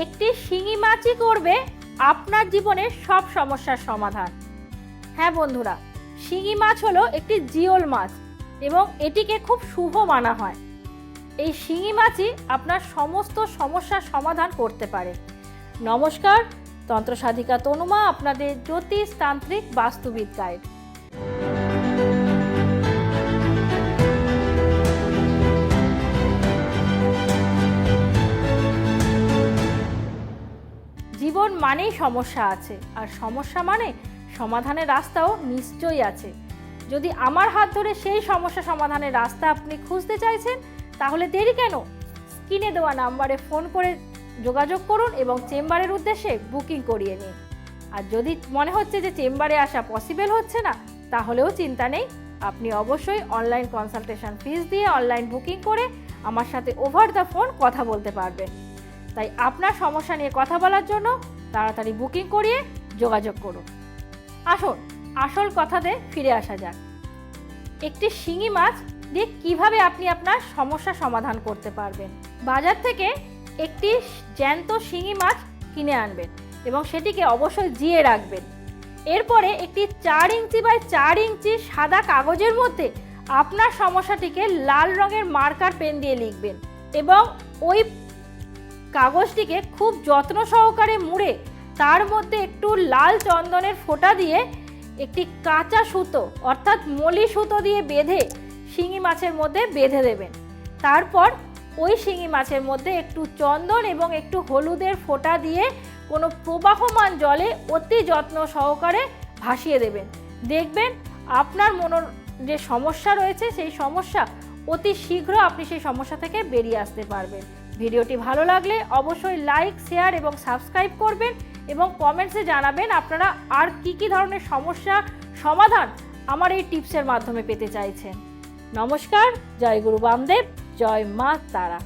একটি শিঙি মাছই করবে আপনার জীবনের সব সমস্যার সমাধান। হ্যাঁ বন্ধুরা, শিঙি মাছ হলো একটি জিওল মাছ এবং এটিকে খুব শুভ মানা হয়। এই শিঙি মাছই আপনার সমস্ত সমস্যার সমাধান করতে পারে। নমস্কার তন্ত্র সাধিকা তনুমা, আপনাদের জ্যোতিষ তান্ত্রিক বাস্তুবিদ গাইড। জীবন মানেই সমস্যা আছে, আর সমস্যা মানে সমাধানের রাস্তাও নিশ্চয়ই আছে। যদি আমার হাত ধরে সেই সমস্যা সমাধানের রাস্তা আপনি খুঁজতে চাইছেন, তাহলে দেরি কেন? স্ক্রিনে দেওয়া নাম্বারে ফোন করে যোগাযোগ করুন এবং চেম্বারের উদ্দেশ্যে বুকিং করিয়ে নিন। আর যদি মনে হচ্ছে যে চেম্বারে আসা পসিবল হচ্ছে না, তাহলেও চিন্তা নেই। আপনি অবশ্যই অনলাইন কনসালটেশন ফিস দিয়ে অনলাইন বুকিং করে আমার সাথে ওভার দ্য ফোন কথা বলতে পারবেন। তাই আপনার সমস্যা নিয়ে কথা বলার জন্য তাড়াতাড়ি বুকিং করিয়ে যোগাযোগ করুন। আসুন, আসল কথাতে ফিরে আসা যাক। একটি শিঙি মাছ দিয়ে কীভাবে আপনি আপনার সমস্যা সমাধান করতে পারবেন? বাজার থেকে একটি জ্যান্ত শিঙি মাছ কিনে আনবেন এবং সেটিকে অবশ্যই জিয়ে রাখবেন। এরপরে একটি চার ইঞ্চি বাই চার ইঞ্চি সাদা কাগজের মধ্যে আপনার সমস্যাটিকে লাল রঙের মার্কার পেন দিয়ে লিখবেন এবং ওই কাগজটিকে খুব যত্ন সহকারে মুড়ে তার মধ্যে একটু লাল চন্দনের ফোঁটা দিয়ে একটি কাঁচা সুতো, অর্থাৎ মলি সুতো দিয়ে বেঁধে শিঙি মাছের মধ্যে বেঁধে দেবেন। তারপর ওই শিঙি মাছের মধ্যে একটু চন্দন এবং একটু হলুদের ফোঁটা দিয়ে কোনো প্রবাহমান জলে অতি যত্ন সহকারে ভাসিয়ে দেবেন। দেখবেন আপনার মনের যে সমস্যা রয়েছে, সেই সমস্যা অতি শীঘ্র আপনি সেই সমস্যা থেকে বেরিয়ে আসতে পারবেন। ভিডিওটি ভালো লাগলে অবশ্যই লাইক শেয়ার এবং সাবস্ক্রাইব করবেন এবং কমেন্টসে জানাবেন আপনারা আর কি কি ধরনের সমস্যা, সমাধান আমার এই টিপসের মাধ্যমে পেতে চাইছেন। নমস্কার, জয় গুরু বামদেব, জয় মা তারা।